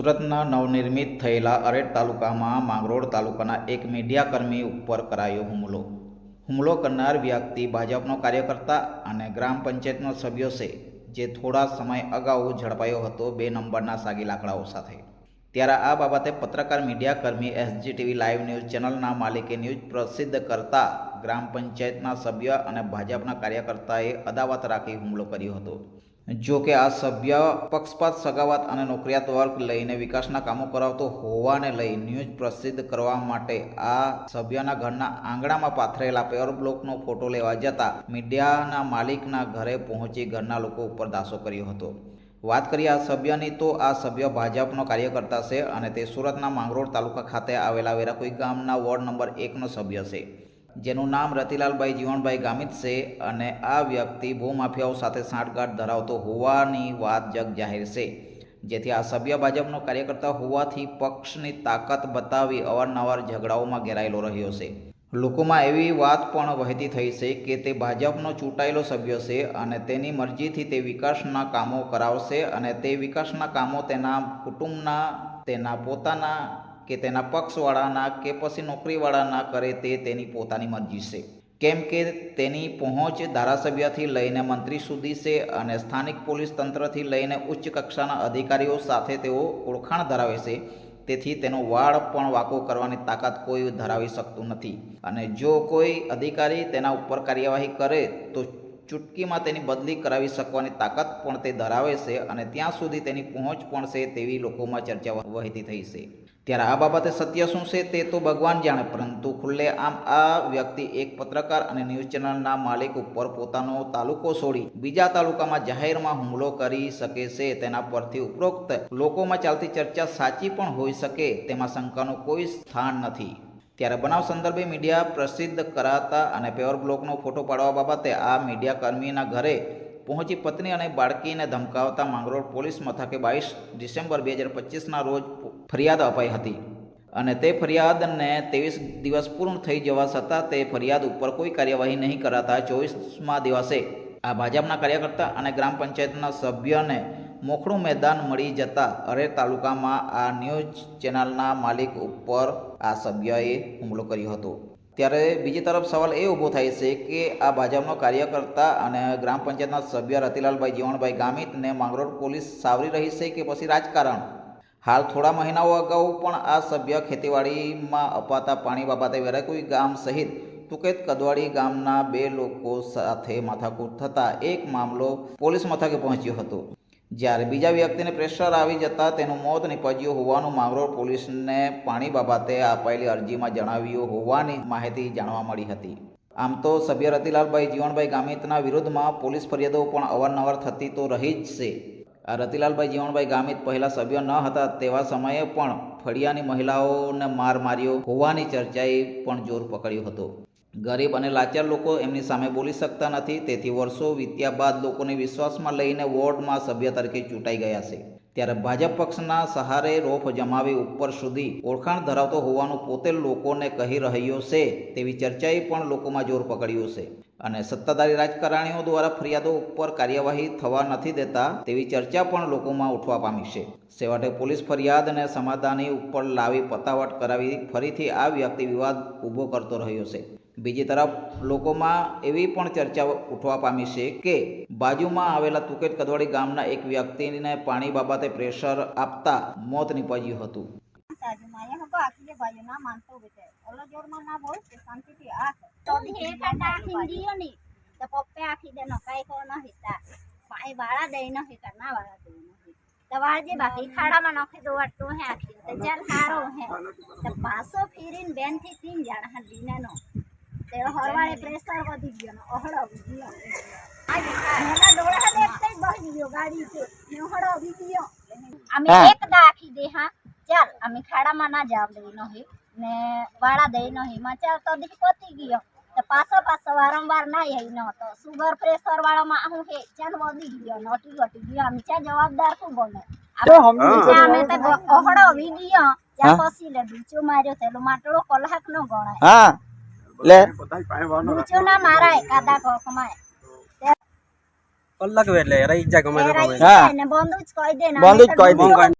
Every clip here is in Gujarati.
સુરતના નવનિર્મિત થયેલા અરેડ તાલુકામાં માંગરોળ તાલુકાના એક મીડિયાકર્મી ઉપર કરાયો હુમલો. હુમલો કરનાર વ્યક્તિ ભાજપનો કાર્યકર્તા અને ગ્રામ પંચાયતનો સભ્યો છે, જે થોડા સમય અગાઉ ઝડપાયો હતો બે નંબરના સાગી લાકડાઓ સાથે. ત્યારે આ બાબતે પત્રકાર મીડિયાકર્મી એસજીટીવી લાઈવ ન્યૂઝ ચેનલના માલિકે ન્યૂઝ પ્રસિદ્ધ કરતા ગ્રામ પંચાયતના સભ્ય અને ભાજપના કાર્યકર્તાએ અદાવત રાખી હુમલો કર્યો હતો. જો કે આ સભ્ય પક્ષપાત, સગાવત અને નોકરિયાત વર્ગ લઈને વિકાસના કામો કરાવતો હોવાને લઈ ન્યૂઝ પ્રસિદ્ધ કરવા માટે આ સભ્યના ઘરના આંગણામાં પાથરેલા પેવર બ્લોકનો ફોટો લેવા જતા મીડિયાના માલિકના ઘરે પહોંચી ઘરના લોકો ઉપર દાસો કર્યો હતો. વાત કરીએ આ સભ્યની, તો આ સભ્ય ભાજપનો કાર્યકર્તા છે અને તે સુરતના માંગરોળ તાલુકા ખાતે આવેલા વેરાકુઈ ગામના વોર્ડ નંબર એકનો સભ્ય છે. જેનું નામ રતિલાલભાઈ જીવણભાઈ ગામિત છે અને આ વ્યક્તિ ભૂમાફિયાઓ સાથે સાંઠગાંઠ ધરાવતો હોવાની વાત જગ જાહેર છે. જેથી આ સભ્ય ભાજપનો કાર્યકર્તા હોવાથી પક્ષની તાકાત બતાવી અવારનવાર ઝઘડાઓમાં ઘેરાયેલો રહ્યો છે. લોકોમાં એવી વાત પણ વહેતી થઈ છે કે તે ભાજપનો ચૂંટાયેલો સભ્ય છે અને તેની મરજીથી તે વિકાસના કામો કરાવશે અને તે વિકાસના કામો તેના કુટુંબના, તેના પોતાના કે તેના પક્ષવાળાના કે પછી નોકરીવાળાના કરે તે તેની પોતાની મરજી છે. કેમ કે તેની પહોંચ ધારાસભ્યથી લઈને મંત્રી સુધી છે અને સ્થાનિક પોલીસ તંત્રથી લઈને ઉચ્ચ કક્ષાના અધિકારીઓ સાથે તેઓ ઓળખાણ ધરાવે છે. તેથી તેનો વાળ પણ વાકો કરવાની તાકાત કોઈ ધરાવી શકતું નથી. અને જો કોઈ અધિકારી તેના ઉપર કાર્યવાહી કરે તો ચૂટકીમાં તેની બદલી કરાવી શકવાની તાકાત પણ તે ધરાવે છે અને ત્યાં સુધી તેની પહોંચ પણ છે તેવી લોકોમાં ચર્ચા વહેતી થઈ છે. ત્યારે આ બાબતે સત્ય શું છે તે તો ભગવાન જાણે, પરંતુ ખુલ્લે આમ આ વ્યક્તિ એક પત્રકાર અને ન્યૂઝ ચેનલના માલિક ઉપર પોતાનો તાલુકો છોડી બીજા તાલુકામાં જાહેરમાં હુમલો કરી શકે છે તેના પરથી ઉપરોક્ત લોકોમાં ચાલતી ચર્ચા સાચી પણ હોઈ શકે તેમાં શંકાનું કોઈ સ્થાન નથી. ત્યારે બનાવ સંદર્ભે મીડિયા પ્રસિદ્ધ કરાતા અને પેવર બ્લોકનો ફોટો પાડવા બાબતે આ મીડિયા કર્મીના ઘરે પહોંચી પત્ની અને બાળકીને ધમકાવતા માંગરોળ પોલીસ મથકે બાવીસ ડિસેમ્બર બે હજાર પચીસના રોજ ફરિયાદ અપાઈ હતી. અને તે ફરિયાદને ત્રેવીસ દિવસ પૂર્ણ થઈ જવા છતાં તે ફરિયાદ ઉપર કોઈ કાર્યવાહી નહીં કરાતા ચોવીસમા દિવસે આ ભાજપના કાર્યકર્તા અને ગ્રામ પંચાયતના સભ્યને મોખડું મેદાન મળી જતા અરેર તાલુકામાં આ ન્યૂઝ ચેનલના માલિક ઉપર આ સભ્યએ હુમલો કર્યો હતો. ત્યારે બીજી તરફ સવાલ એ ઊભો થાય છે કે આ ભાજપનો કાર્યકર્તા અને ગ્રામ પંચાયતના સભ્ય રતિલાલભાઈ જીવણભાઈ ગામિતને માંગરોળ પોલીસ સાવરી રહી છે કે પછી રાજકારણ? હાલ થોડા મહિનાઓ અગાઉ પણ આ સભ્ય ખેતીવાડીમાં અપાતા પાણી બાબતે વેરાકુઈ ગામ સહિત તુકેત કદવાડી ગામના બે લોકો સાથે માથાકૂટ થતાં એક મામલો પોલીસ મથકે પહોંચ્યો હતો. જ્યારે બીજા વ્યક્તિને પ્રેશર આવી જતાં તેનું મોત નીપજ્યું હોવાનું માંગરોળ પોલીસને પાણી બાબતે અપાયેલી અરજીમાં જણાવ્યું હોવાની માહિતી જાણવા મળી હતી. આમ તો સભ્ય રતિલાલભાઈ જીવણભાઈ ગામિતના વિરુદ્ધમાં પોલીસ ફરિયાદો પણ અવારનવાર થતી તો રહી જ છે. આ રતિલાલભાઈ જીવણભાઈ ગામિત પહેલાં સભ્ય ન હતા તેવા સમયે પણ ફળિયાની મહિલાઓને માર માર્યો હોવાની ચર્ચાએ પણ જોર પકડ્યો હતો. ગરીબ અને લાચાર લોકો એમની સામે બોલી શકતા નથી. તેથી વર્ષો વીત્યા બાદ લોકોને વિશ્વાસમાં લઈને વોર્ડમાં સભ્ય તરીકે ચૂંટાઈ ગયા છે. ત્યારે ભાજપ પક્ષના સહારે રોફ જમાવી ઉપર સુધી ઓળખાણ ધરાવતો હોવાનું પોતે લોકોને કહી રહ્યો છે તેવી ચર્ચાએ પણ લોકોમાં જોર પકડ્યું છે. અને સત્તાધારી રાજકારણીઓ દ્વારા ફરિયાદો ઉપર કાર્યવાહી થવા નથી દેતા તેવી ચર્ચા પણ લોકોમાં ઉઠવા પામી છે. છેવટે પોલીસ ફરિયાદને સમાધાની ઉપર લાવી પતાવટ કરાવી ફરીથી આ વ્યક્તિ વિવાદ ઊભો કરતો રહ્યો છે. બીજી તરફ, લોકોમાં એવી પણ ચર્ચા ઉઠવા પામી છે કે બાજુમાં આવેલા તુકેટ કદવાડી ગામના એક વ્યક્તિને પાણી બાબતે પ્રેશર આપતા મોત નીપજ્યું હતું. તાજુમાં એમ કહો આખી ભાઈ ના માનતો બેટે ઓલો જોરમાં ના બોલ કે શાંતિથી આ તો હે. કાટા ખીંડીયો ની તો પપ્પે આખી દે નકાઈ કો ન હિતા પાઈ વાળા દઈ ન હિતા ના વાળા દઈ ન હિતા તો વાળજે બાકી ખાડામાં નાખી દો વાટતો હે આખી તો ચાલ હારો હે તો પાછો ફીરીને બેનથી તીન જણ હા દીનાનો તે હરવાળે પ્રેશર વધી ગયો ને અહળો ગયો એના ડોળા દેખતે બહી ગયો ગાડી છે ગયો અમે એક દાખી દે હા. ચાલ અમે ખાડામાં ના જાવ દઈ નહીં. હે ને વાળા દઈ નહીં. માં ચાલ તો દી પતી ગયો. તો પાછો પાછો વારંવાર ના આવી નહોતો તો સુગર પ્રેશર વાળામાં હું હે ચાલ વધી ગયો. નોટી વટી ગયો. અમે ચા જવાબદાર શું બને અમે તો ગ- વી ગયો ચા પછી લે ડૂચો માર્યો તેલો માટલો કલાક નો ગણાય. હા લે. ડૂચો ના મારાય કાદા કોકમાં કલાક એટલે રહી જા ગમે. તો હા. બંધ જ કહી દે બંધ જ કહી દે.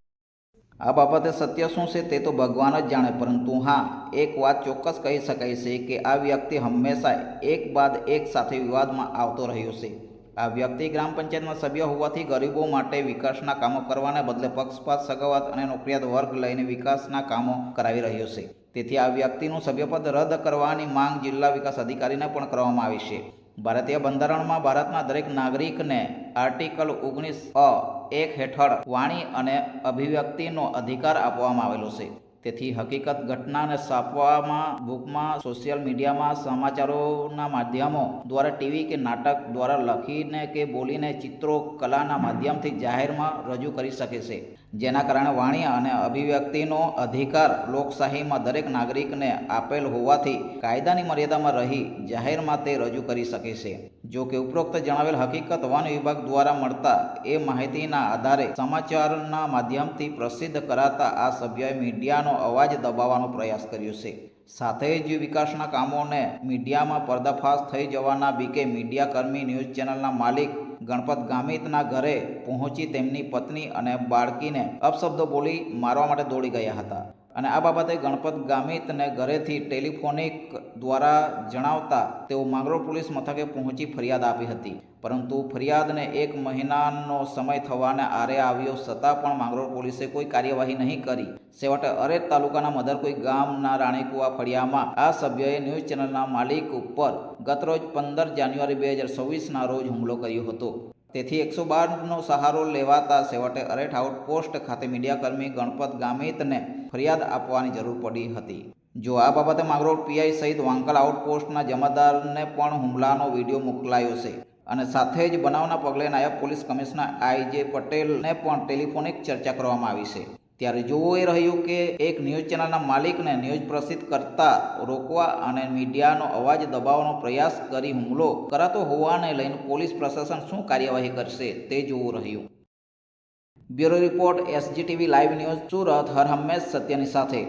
આ બાબતે સત્ય શું છે તે તો ભગવાન જ જાણે, પરંતુ હા, એક વાત ચોક્કસ કહી શકાય છે કે આ વ્યક્તિ હંમેશા એક બાદ એક સાથે વિવાદમાં આવતો રહ્યો છે. આ વ્યક્તિ ગ્રામ પંચાયતમાં સભ્ય હોવાથી ગરીબો માટે વિકાસના કામો કરવાને બદલે પક્ષપાત સગાવત અને નોકરિયાત વર્ગ લઈને વિકાસના કામો કરાવી રહ્યો છે. તેથી આ વ્યક્તિનું સભ્યપદ રદ કરવાની માંગ જિલ્લા વિકાસ અધિકારીને પણ કરવામાં આવી છે. ભારતીય બંધારણમાં ભારતના દરેક નાગરિકને આર્ટિકલ ઓગણીસ અ એક હેઠળ વાણી અને અભિવ્યક્તિનો અધિકાર આપવામાં આવેલો છે. તેથી હકીકત ઘટનાને સ્થાપવામાં બુકમાં, સોશિયલ મીડિયામાં, સમાચારોના માધ્યમો દ્વારા ટીવી કે નાટક દ્વારા લખીને કે બોલીને ચિત્રો કલાના માધ્યમથી જાહેરમાં રજૂ કરી શકે છે. જેના કારણે વાણી અને અભિવ્યક્તિનો અધિકાર લોકશાહીમાં દરેક નાગરિકને આપેલ હોવાથી કાયદાની મર્યાદામાં રહી જાહેરમાં તે રજૂ કરી શકે છે. જો કે ઉપરોક્ત જણાવેલ હકીકત વન વિભાગ દ્વારા મળતા એ માહિતીના આધારે સમાચારના માધ્યમથી પ્રસિદ્ધ કરાતા આ સભ્યોએ મીડિયાનો અવાજ દબાવવાનો પ્રયાસ કર્યો છે. સાથે જ વિકાસના કામોને મીડિયામાં પર્દાફાશ થઈ જવાના બીકે મીડિયાકર્મી ન્યૂઝ ચેનલના માલિક ગણપત ગામિતના ઘરે પહોંચી તેમની પત્ની અને બાળકીને અપશબ્દો બોલી મારવા માટે દોડી ગયા હતા. અને આ બાબતે ગણપત ગામિતને ઘરેથી ટેલિફોનિક દ્વારા જણાવતા તેઓ માંગરોળ પોલીસ મથકે પહોંચી ફરિયાદ આપી હતી. પરંતુ ફરિયાદને એક મહિનાનો સમય થવાને આરે આવ્યો છતાં પણ માંગરોળ પોલીસે કોઈ કાર્યવાહી નહીં કરી. છેવટે અરેજ તાલુકાના મધરકોઈ ગામના રાણીકુવા ફળિયામાં આ સભ્યએ ન્યૂઝ ચેનલના માલિક ઉપર ગતરોજ પંદર જાન્યુઆરી બે હજાર છવ્વીસના રોજ હુમલો કર્યો હતો. તેથી એકસો બારનો સહારો લેવાતા છેવટે અરેઠ આઉટપોસ્ટ ખાતે મીડિયાકર્મી ગણપત ગામિતને ફરિયાદ આપવાની જરૂર પડી હતી. જો આ બાબતે માંગરોળ પીઆઈ સહિત વાંકલ આઉટપોસ્ટના જમાદારને પણ હુમલાનો વીડિયો મોકલાયો છે અને સાથે જ બનાવના પગલે નાયબ પોલીસ કમિશનર આઈજે પટેલને પણ ટેલિફોનિક ચર્ચા કરવામાં આવી છે. ત્યારે જોવું એ રહ્યું કે એક ન્યૂઝ ચેનલના માલિકને ન્યૂઝ પ્રસિદ્ધ કરતા રોકવા અને મીડિયાનો અવાજ દબાવવાનો પ્રયાસ કરી હુમલો કરાતો હોવાને લઈને પોલીસ પ્રશાસન શું કાર્યવાહી કરશે તે જોવું રહ્યું. Bureau report SGTV live news Surat. હર હંમેશ સત્યની સાથે.